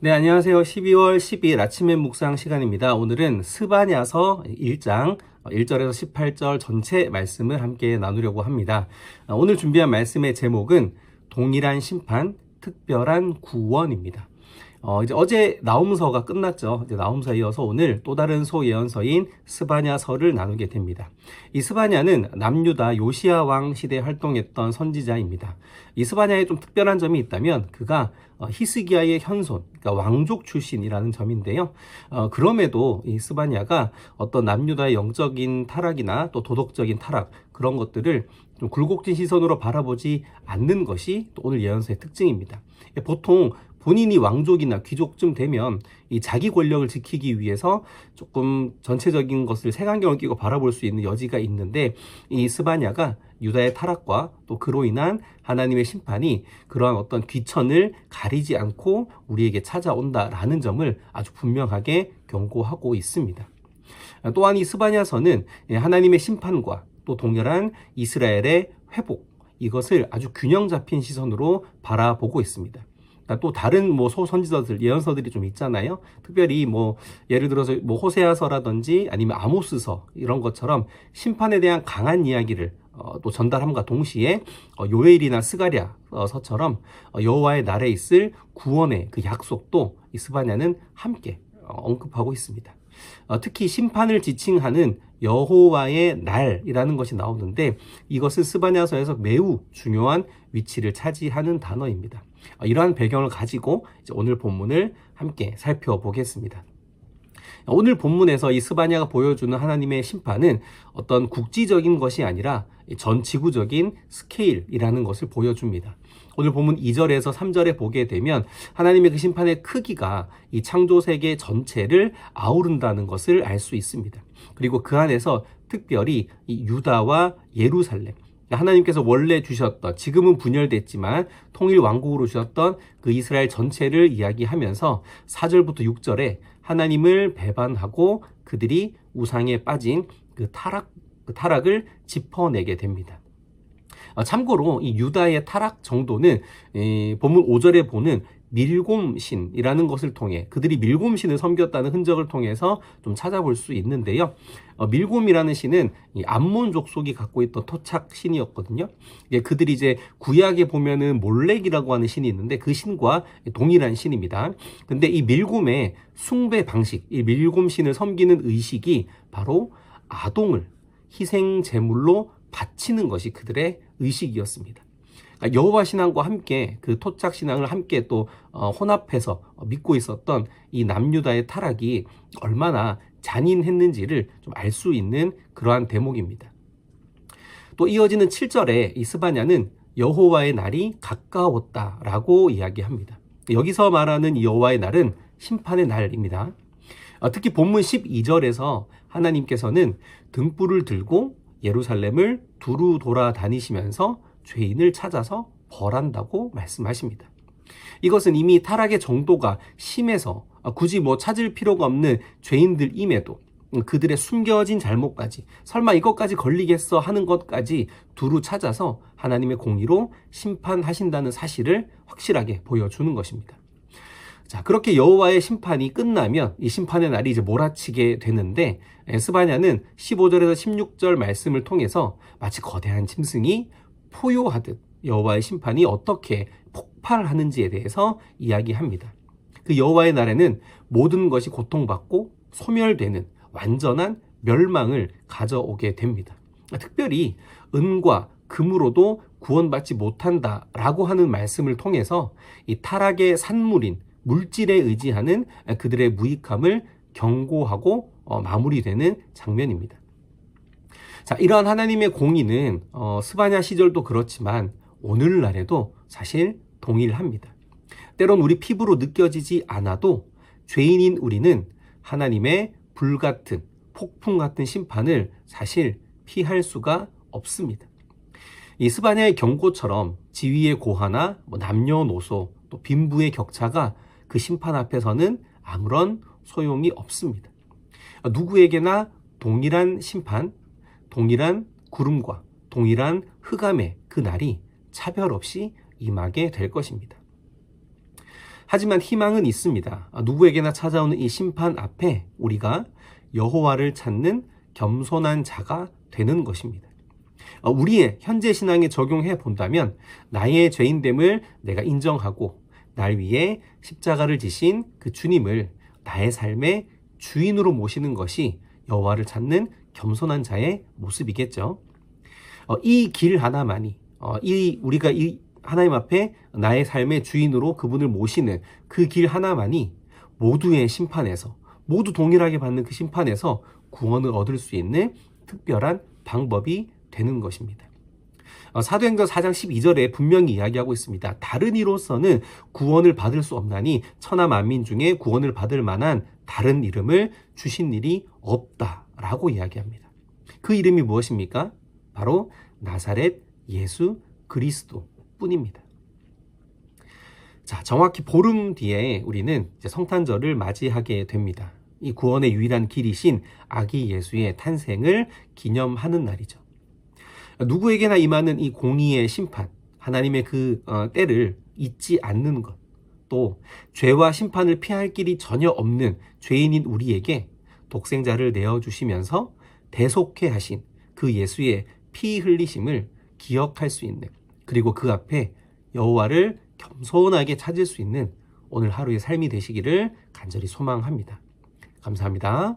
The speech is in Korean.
네, 안녕하세요. 12월 10일 아침의 묵상 시간입니다. 오늘은 스바냐서 1장 1절에서 18절 전체 말씀을 함께 나누려고 합니다. 오늘 준비한 말씀의 제목은 동일한 심판, 특별한 구원입니다. 어, 이제 어제 나움서가 끝났죠. 이제 나움서 이어서 오늘 또 다른 소예언서인 스바냐서를 나누게 됩니다. 이 스바냐는 남유다 요시아 왕 시대에 활동했던 선지자입니다. 이 스바냐에 좀 특별한 점이 있다면 그가 어, 히스기야의 현손, 그러니까 왕족 출신이라는 점인데요. 어, 그럼에도 이 스바냐가 어떤 남유다의 영적인 타락이나 또 도덕적인 타락 그런 것들을 좀 굴곡진 시선으로 바라보지 않는 것이 또 오늘 예언서의 특징입니다. 보통 본인이 왕족이나 귀족쯤 되면 이 자기 권력을 지키기 위해서 조금 전체적인 것을 색안경을 끼고 바라볼 수 있는 여지가 있는데 이 스바냐가 유다의 타락과 또 그로 인한 하나님의 심판이 그러한 어떤 귀천을 가리지 않고 우리에게 찾아온다라는 점을 아주 분명하게 경고하고 있습니다. 또한 이 스바냐서는 하나님의 심판과 또 동일한 이스라엘의 회복 이것을 아주 균형 잡힌 시선으로 바라보고 있습니다. 그러니까 또 다른 뭐 소선지서들 예언서들이 좀 있잖아요. 특별히 뭐 예를 들어서 뭐 호세아서라든지 아니면 아모스서 이런 것처럼 심판에 대한 강한 이야기를 어, 또 전달함과 동시에 어, 요엘이나 스가랴서처럼 어, 여호와의 날에 있을 구원의 그 약속도 이스바냐는 함께 어, 언급하고 있습니다. 어, 특히 심판을 지칭하는 여호와의 날이라는 것이 나오는데 이것은 스바냐서에서 매우 중요한 위치를 차지하는 단어입니다. 어, 이러한 배경을 가지고 오늘 본문을 함께 살펴보겠습니다. 오늘 본문에서 이 스바냐가 보여주는 하나님의 심판은 어떤 국지적인 것이 아니라 전 지구적인 스케일이라는 것을 보여줍니다. 오늘 본문 2절에서 3절에 보게 되면 하나님의 그 심판의 크기가 이 창조 세계 전체를 아우른다는 것을 알 수 있습니다. 그리고 그 안에서 특별히 이 유다와 예루살렘 하나님께서 원래 주셨던 지금은 분열됐지만 통일 왕국으로 주셨던 그 이스라엘 전체를 이야기하면서 4절부터 6절에 하나님을 배반하고 그들이 우상에 빠진 그 타락 그 타락을 짚어내게 됩니다. 어, 참고로 이 유다의 타락 정도는 본문 5절에 보는 밀곰신이라는 것을 통해 그들이 밀곰신을 섬겼다는 흔적을 통해서 좀 찾아볼 수 있는데요. 어, 밀곰이라는 신은 이 암몬 족 속이 갖고 있던 토착 신이었거든요. 예, 그들이 이제 구약에 보면은 몰렉이라고 하는 신이 있는데 그 신과 동일한 신입니다. 근데 이 밀곰의 숭배 방식, 이 밀곰신을 섬기는 의식이 바로 아동을 희생 제물로 바치는 것이 그들의 의식이었습니다. 그러니까 여호와 신앙과 함께 그 토착 신앙을 함께 또 어, 혼합해서 믿고 있었던 이 남유다의 타락이 얼마나 잔인했는지를 좀 알 수 있는 그러한 대목입니다. 또 이어지는 7절에 이 스바냐는 여호와의 날이 가까웠다라고 이야기합니다. 여기서 말하는 여호와의 날은 심판의 날입니다. 어, 특히 본문 12절에서 하나님께서는 등불을 들고 예루살렘을 두루 돌아다니시면서 죄인을 찾아서 벌한다고 말씀하십니다. 이것은 이미 타락의 정도가 심해서 굳이 뭐 찾을 필요가 없는 죄인들임에도 그들의 숨겨진 잘못까지 설마 이것까지 걸리겠어 하는 것까지 두루 찾아서 하나님의 공의로 심판하신다는 사실을 확실하게 보여주는 것입니다. 자, 그렇게 여호와의 심판이 끝나면 이 심판의 날이 이제 몰아치게 되는데 에스바냐는 15절에서 16절 말씀을 통해서 마치 거대한 짐승이 포효하듯 여호와의 심판이 어떻게 폭발하는지에 대해서 이야기합니다. 그 여호와의 날에는 모든 것이 고통받고 소멸되는 완전한 멸망을 가져오게 됩니다. 특별히 은과 금으로도 구원받지 못한다라고 하는 말씀을 통해서 이 타락의 산물인 물질에 의지하는 그들의 무익함을 경고하고 어, 마무리되는 장면입니다. 자, 이러한 하나님의 공의는 어, 스바냐 시절도 그렇지만 오늘날에도 사실 동일합니다. 때론 우리 피부로 느껴지지 않아도 죄인인 우리는 하나님의 불같은 폭풍 같은 심판을 사실 피할 수가 없습니다. 이 스바냐의 경고처럼 지위의 고하나 뭐 남녀노소 또 빈부의 격차가 그 심판 앞에서는 아무런 소용이 없습니다. 누구에게나 동일한 심판, 동일한 구름과 동일한 흑암의 그 날이 차별 없이 임하게 될 것입니다. 하지만 희망은 있습니다. 아, 누구에게나 찾아오는 이 심판 앞에 우리가 여호와를 찾는 겸손한 자가 되는 것입니다. 어, 우리의 현재 신앙에 적용해 본다면 나의 죄인됨을 내가 인정하고 날 위해 십자가를 지신 그 주님을 나의 삶의 주인으로 모시는 것이 여호와를 찾는 겸손한 자의 모습이겠죠. 어, 이길 하나만이 어, 이 우리가 이 하나님 앞에 나의 삶의 주인으로 그분을 모시는 그 길 하나만이 모두의 심판에서 모두 동일하게 받는 그 심판에서 구원을 얻을 수 있는 특별한 방법이 되는 것입니다. 어, 사도행전 4장 12절에 분명히 이야기하고 있습니다. 다른 이로서는 구원을 받을 수 없나니 천하 만민 중에 구원을 받을 만한 다른 이름을 주신 일이 없다 라고 이야기합니다. 그 이름이 무엇입니까? 바로 나사렛 예수 그리스도 뿐입니다. 자, 정확히 보름 뒤에 우리는 성탄절을 맞이하게 됩니다. 이 구원의 유일한 길이신 아기 예수의 탄생을 기념하는 날이죠. 누구에게나 임하는 이 공의의 심판, 하나님의 그 어, 때를 잊지 않는 것, 또 죄와 심판을 피할 길이 전혀 없는 죄인인 우리에게 독생자를 내어 주시면서 대속해 하신 그 예수의 피 흘리심을 기억할 수 있는 그리고 그 앞에 여호와를 겸손하게 찾을 수 있는 오늘 하루의 삶이 되시기를 간절히 소망합니다. 감사합니다.